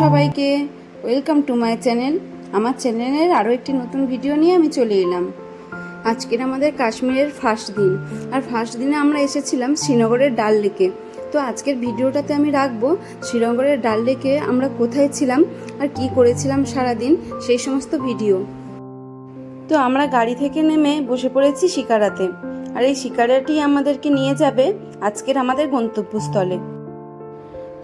সবাইকে welcome to my channel আমার চ্যানেলের আরও একটি নতুন ভিডিও নিয়ে আমি চলে এলাম। আজকের আমাদের কাশ্মীরের ফার্স্ট দিন। আর ফার্স্ট দিনে আমরা এসেছিলাম শ্রীনগরের ডাল লেকে। তো আজকের ভিডিওটাতে আমি রাখব শ্রীনগরের ডাল লেকে আমরা কোথায় ছিলাম আর কি করেছিলাম সারাদিন, সেই সমস্ত ভিডিও তো আমরা গাড়ি থেকে নেমে বসে পড়েছি শিকারাতে। আর এই শিকারাটি আমাদেরকে নিয়ে যাবে আজকের আমাদের গন্তব্যস্থলে।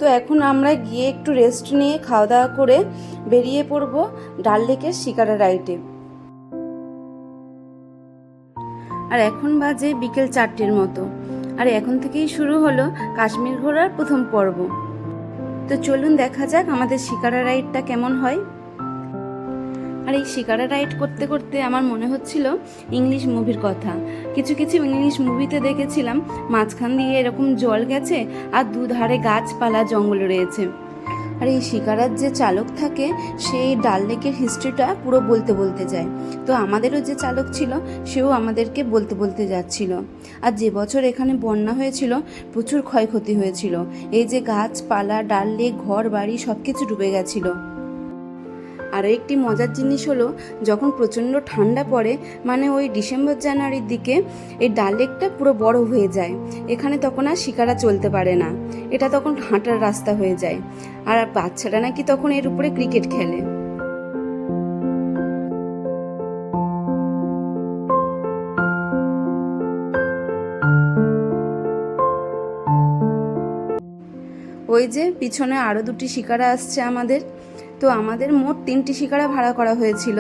তো এখন আমরা গিয়ে একটু রেস্ট নিয়ে খাওয়া দাওয়া করে বেরিয়ে পড়ব ডাল লেকের শিকারা রাইডে। আর এখন বাজে বিকেল চারটের মতো। আর এখন থেকেই শুরু হলো কাশ্মীর ঘোরার প্রথম পর্ব। তো চলুন দেখা যাক আমাদের শিকারা রাইডটা কেমন হয়। আর এই শিকারা রাইড করতে করতে আমার মনে হচ্ছিল ইংলিশ মুভির কথা। কিছু কিছু ইংলিশ মুভিতে দেখেছিলাম, মাঝখান দিয়ে এরকম জল গেছে আর দুধারে গাছপালা, জঙ্গল রয়েছে। আর এই শিকারার যে চালক থাকে, সেই ডাল লেকের হিস্ট্রিটা পুরো বলতে বলতে যায়। তো আমাদেরও যে চালক ছিল, সেও আমাদেরকে বলতে বলতে যাচ্ছিল। আর যে বছর এখানে বন্যা হয়েছিল, প্রচুর ক্ষয়ক্ষতি হয়েছিল। এই যে গাছপালা, ডাল লেক ঘর বাড়ি সব কিছু ডুবে গেছিল। আরও একটি মজার জিনিস হলো, যখন প্রচণ্ড ঠান্ডা পড়ে মানে ওই ডিসেম্বর জানুয়ারির দিকে, এই ডাল লেকটা পুরো বড় হয়ে যায়। এখানে তখন আর শিকারা চলতে পারে না। এটা তখন হাঁটার রাস্তা হয়ে যায়। আর বাচ্চারা নাকি তখন এর উপরে ক্রিকেট খেলে। ওই যে, পিছনে আরও দুটি শিকারা আসছে আমাদের। তো আমাদের মোট তিনটি শিকারা ভাড়া করা হয়েছিল।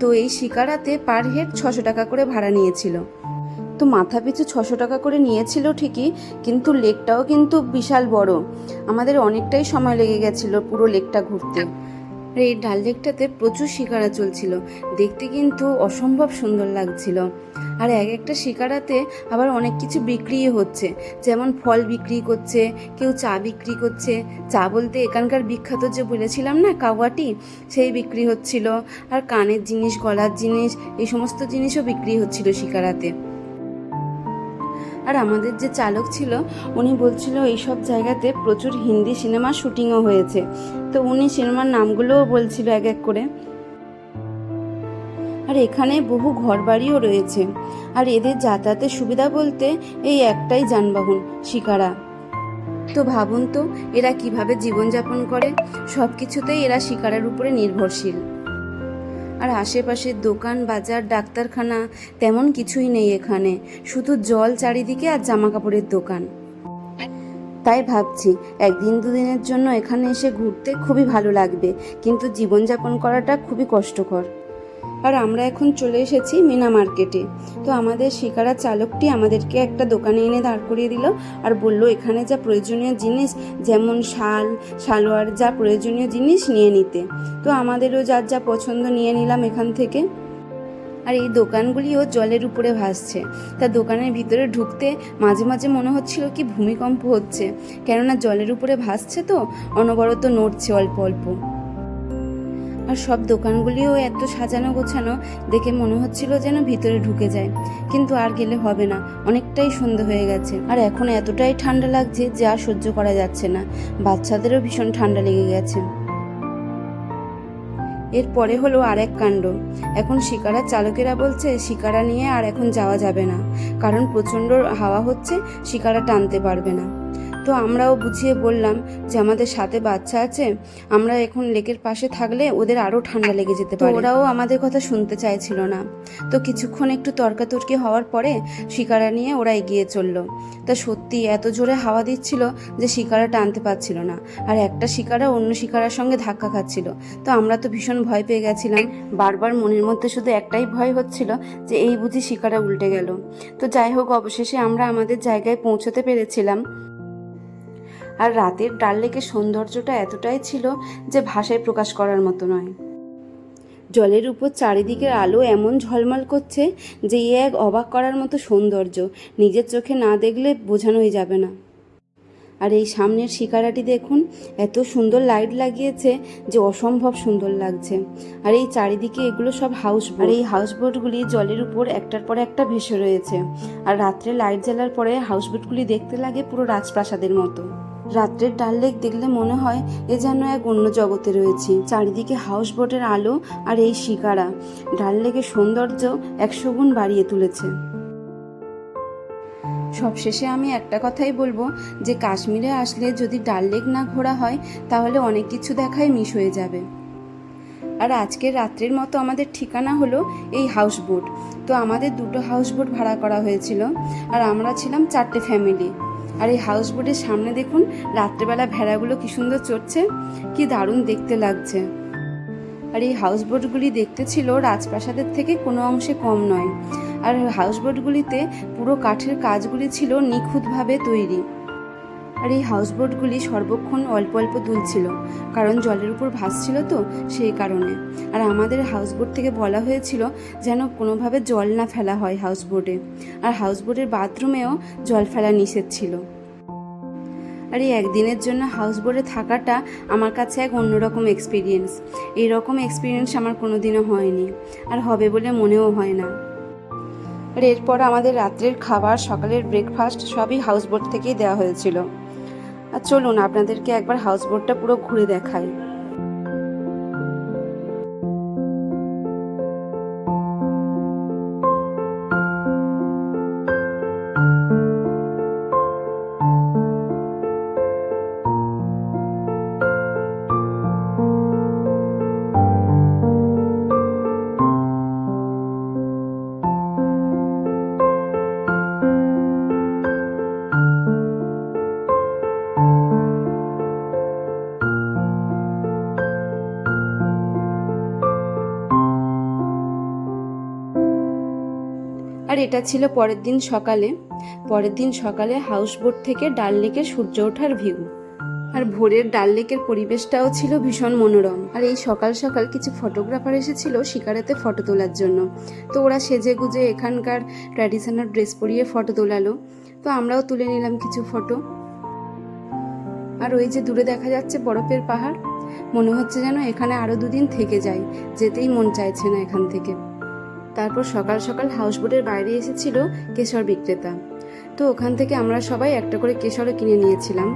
তো এই শিকারাতে পার হেড ছশো টাকা করে ভাড়া নিয়েছিল। তো মাথা পিছু ছশো টাকা করে নিয়েছিল ঠিকই, কিন্তু লেকটাও কিন্তু বিশাল বড়। আমাদের অনেকটাই সময় লেগে গেছিল পুরো লেকটা ঘুরতে। আর এই ডাল লেকটাতে প্রচুর শিকারা চলছিল। দেখতে কিন্তু অসম্ভব সুন্দর লাগছিল। আর এক একটা শিকারাতে আবার অনেক কিছু বিক্রিও হচ্ছে। যেমন ফল বিক্রি করছে, কেউ চা বিক্রি করছে। চা বলতে এখানকার বিখ্যাত যে বলেছিলাম না, কাওয়াটি, সেই বিক্রি হচ্ছিল। আর কানের জিনিস, গলার জিনিস, এই সমস্ত জিনিসও বিক্রি হচ্ছিল শিকারাতে। আর আমাদের যে চালক ছিল, উনি বলছিল এইসব জায়গাতে প্রচুর হিন্দি সিনেমা শুটিংও হয়েছে। তো উনি সিনেমার নামগুলোও বলছিল এক এক করে। আর এখানে বহু ঘরবাড়িও রয়েছে। আর এদের যাতায়াতের সুবিধা বলতে এই একটাই যানবাহন, শিকারা। তো ভাবুন তো, এরা কীভাবে জীবনযাপন করে? সব কিছুতেই এরা শিকারের উপরে নির্ভরশীল। আর আশেপাশের দোকান, বাজার, ডাক্তারখানা তেমন কিছুই নেই এখানে। শুধু জল চারিদিকে আর জামা কাপড়ের দোকান। তাই ভাবছি একদিন দুদিনের জন্য এখানে এসে ঘুরতে খুবই ভালো লাগবে, কিন্তু জীবনযাপন করাটা খুবই কষ্টকর। আর আমরা এখন চলে এসেছি মিনা মার্কেটে। তো আমাদের শিকারা চালকটি আমাদেরকে একটা দোকানে এনে দাঁড় করিয়ে দিল আর বলল, এখানে যা প্রয়োজনীয় জিনিস, যেমন শাল, সালোয়ার, যা প্রয়োজনীয় জিনিস নিয়ে নিতে। তো আমাদেরও যার যা পছন্দ নিয়ে নিলাম এখান থেকে। আর এই দোকানগুলিও জলের উপরে ভাসছে। তা দোকানের ভিতরে ঢুকতে মাঝে মাঝে মনে হচ্ছিল কি ভূমিকম্প হচ্ছে। কেননা জলের উপরে ভাসছে তো, অনবরত নড়ছে অল্প অল্প। আর সব দোকানগুলিও এত সাজানো গোছানো দেখে মনে হচ্ছিল যেন ভিতরে ঢুকে যায়। কিন্তু আর গেলে হবে না, অনেকটাই সন্ধে হয়ে গেছে। আর এখন এতটাই ঠান্ডা লাগছে যে আর সহ্য করা যাচ্ছে না। বাচ্চাদেরও ভীষণ ঠান্ডা লেগে গেছে। এরপরে হলো আরেক কাণ্ড। এখন শিকারা চালকেরা বলছে, শিকারা নিয়ে আর এখন যাওয়া যাবে না। কারণ প্রচণ্ড হাওয়া হচ্ছে, শিকারা টানতে পারবে না। তো আমরাও বুঝিয়ে বললাম যে আমাদের সাথে বাচ্চা আছে আমরা এখন লেকের পাশে থাকলে ওদের আরও ঠান্ডা লেগে যেতে পারে। ওরাও আমাদের কথা শুনতে চাইছিল না। তো কিছুক্ষণ একটু তর্কাতর্কি হওয়ার পরে শিকারা নিয়ে ওরা এগিয়ে চলল। তা সত্যি এত জোরে হাওয়া দিচ্ছিল যে শিকারা টানতে পারছিল না। আর একটা শিকারা অন্য শিকারার সঙ্গে ধাক্কা খাচ্ছিল। তো আমরা তো ভীষণ ভয় পেয়ে গেছিলাম। বারবার মনের মধ্যে শুধু একটাই ভয় হচ্ছিল যে এই বুঝি শিকারা উল্টে গেল। তো যাই হোক অবশেষে আমরা আমাদের জায়গায় পৌঁছতে পেরেছিলাম। আর রাতের ডাল লেকের সৌন্দর্যটা এতটাই ছিল যে ভাষায় প্রকাশ করার মতো নয়। জলের উপর চারিদিকের আলো এমন ঝলমল করছে যে এ এক অবাক করার মতো সৌন্দর্য নিজের চোখে না দেখলে বোঝানোই যাবে না। আর এই সামনের শিকারাটি দেখুন, এত সুন্দর লাইট লাগিয়েছে যে অসম্ভব সুন্দর লাগছে। আর এই চারিদিকে এগুলো সব হাউস আর এই হাউস বোটগুলি জলের উপর একটার পর একটা ভেসে রয়েছে। আর রাত্রে লাইট জ্বালার পরে হাউস বোটগুলি দেখতে লাগে পুরো রাজপ্রাসাদের মতো। রাত্রের ডাল লেক দেখলে মনে হয় এ যেন এক অন্য জগতে রয়েছে। চারিদিকে হাউস বোটের আলো আর এই শিকারা। ডাল লেকের সৌন্দর্য একশো গুণ বাড়িয়ে তুলেছে। সবশেষে আমি একটা কথাই বলব যে, কাশ্মীরে আসলে যদি ডাল লেক না ঘোরা হয়, তাহলে অনেক কিছু দেখাই মিস হয়ে যাবে। আর আজকের রাত্রের মতো আমাদের ঠিকানা হলো এই হাউস বোট। তো আমাদের দুটো হাউস বোট ভাড়া করা হয়েছিল। আর আমরা ছিলাম চারটে ফ্যামিলি। আর এই হাউস বোটের সামনে দেখুন, রাত্রেবেলা ভেড়াগুলো কি সুন্দর চড়ছে, কি দারুণ দেখতে লাগছে। আর এই হাউস বোটগুলি দেখতে ছিল রাজপ্রাসাদের থেকে কোনো অংশে কম নয়। আর হাউস বোটগুলিতে পুরো কাঠের কাজগুলি ছিল নিখুঁতভাবে তৈরি। আর এই হাউস বোটগুলি সর্বক্ষণ অল্প অল্প দুলছিল, কারণ জলের উপর ভাসছিল তো সেই কারণে। আর আমাদের হাউস বোট থেকে বলা হয়েছিল যেন কোনোভাবে জল না ফেলা হয় হাউস বোটে আর হাউস বোটের বাথরুমেও জল ফেলা নিষেধ ছিল। আর এই একদিনের জন্য হাউস বোটে থাকাটা আমার কাছে এক অন্যরকম এক্সপিরিয়েন্স এই রকম এক্সপিরিয়েন্স আমার কোনোদিনও হয়নি, আর হবে বলে মনেও হয় না। আর এরপর আমাদের রাত্রের খাবার, সকালের ব্রেকফাস্ট সবই হাউস বোট থেকেই দেওয়া হয়েছিল। আর চলুন আপনাদেরকে একবার হাউস বোটটা পুরো ঘুরে দেখাই। আর এটা ছিল পরের দিন সকালে। পরের দিন সকালে হাউস বোট থেকে ডাল লেকের সূর্য ওঠার ভিউ আর ভোরের ডাল লেকের পরিবেশটাও ছিল ভীষণ মনোরম। আর এই সকাল সকাল কিছু ফটোগ্রাফার এসেছিল শিকারেতে ফটো তোলার জন্য। তো ওরা সেজে গুজে এখানকার ট্র্যাডিশনাল ড্রেস পরিয়ে ফটো তোলালো। তো আমরাও তুলে নিলাম কিছু ফটো আর ওই যে দূরে দেখা যাচ্ছে বরফের পাহাড়, মনে হচ্ছে যেন এখানে আরও দুদিন থেকে যাই যেতেই মন চাইছে না এখান থেকে। তারপর সকাল সকাল হাউসবোটের বাইরে এসেছিল কেশর বিক্রেতা। তো ওখান থেকে আমরা সবাই একটা করে কেশরও কিনে নিয়েছিলাম।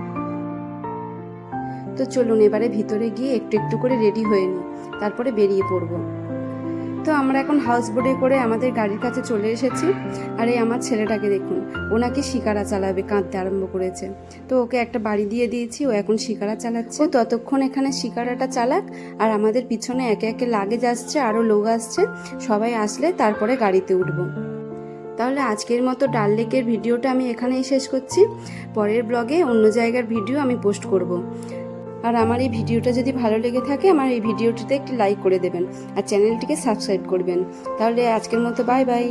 তো চলুন এবারে ভিতরে গিয়ে একটু একটু করে রেডি হয়ে নিই, তারপরে বেরিয়ে পড়ব। তো আমরা এখন হাউস বোটে করে আমাদের গাড়ির কাছে চলে এসেছি। আর এই আমার ছেলেটাকে দেখুন, ও নাকি শিকারা চালাবে, কাঁদতে আরম্ভ করেছে। তো ওকে একটা বাড়ি দিয়ে দিয়েছি, ও এখন শিকারা চালাচ্ছে। ও ততক্ষণ এখানে শিকারাটা চালাক, আর আমাদের পিছনে একে একে লাগেজ আসছে আরও লোক আসছে। সবাই আসলে তারপরে গাড়িতে উঠবো। তাহলে আজকের মতো ডাল লেকের ভিডিওটা আমি এখানেই শেষ করছি। পরের ব্লগে অন্য জায়গার ভিডিও আমি পোস্ট করব। আর আমার এই ভিডিওটা যদি ভালো লেগে থাকে, আমার এই ভিডিওটিতে একটি লাইক করে দেবেন আর চ্যানেলটিকে সাবস্ক্রাইব করবেন। তাহলে আজকের মতো বাই বাই